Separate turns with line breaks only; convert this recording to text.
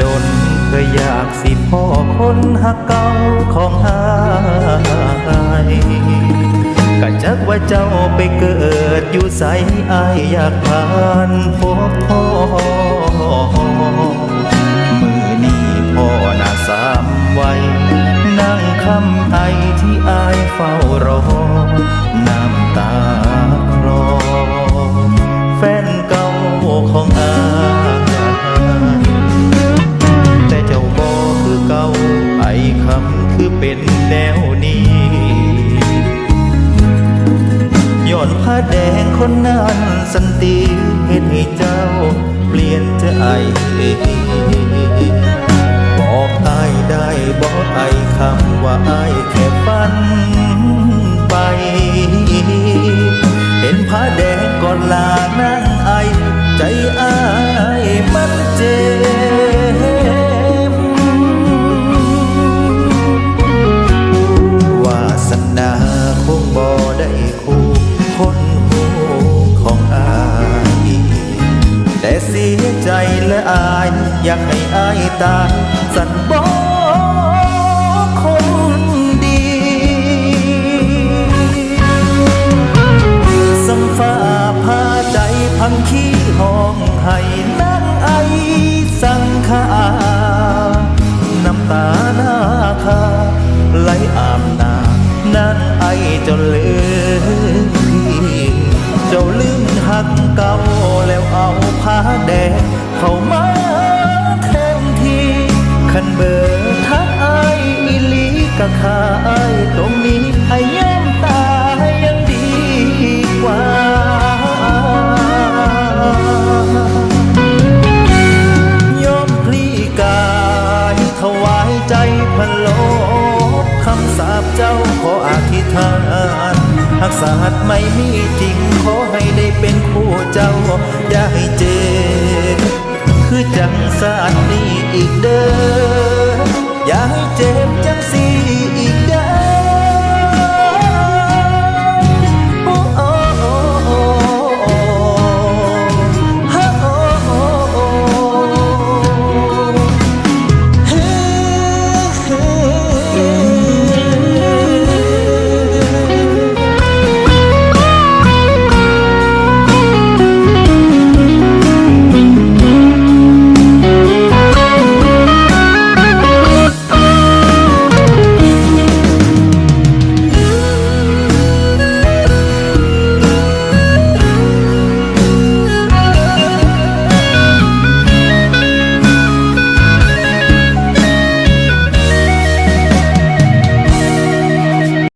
ดนเคยอยากสิพ่อคนหักเก่าของหายกะจักว่าเจ้าไปเกิดอยู่ใสอายอยากผ่านพบพ่อมือนี้พ่อน่าสามไว้ นั่งคำไอที่อายเฝ้ารอ ผ้าแดงคนนั้นสันติเห็นให้เจ้า เปลี่ยนใจบอกไอได้บอกไอคำว่าไอแค่ฝัน แต่เสียใจและอาย อยากให้อายตายสันบ่คนดี สัมฟ้าพาใจพังขี้ห้องให้นั่งไอสังขาน้ำตา หักเก่าแล้วเอาผ้าแดงเข้ามาแทนที่คันเบอร์ทักไอายอีลีกะขาอายตรงนี้ไอ้ย่มตายยังดีกว่ายอมพลีกายถวายใจพะโลคำสาปเจ้าขออธิษฐานหากศาสตร์ไม่มี เจ้าอย่าให้เจ็บคือจังสาสตร์นี้อีกเด้ออย่าให้เจ็บ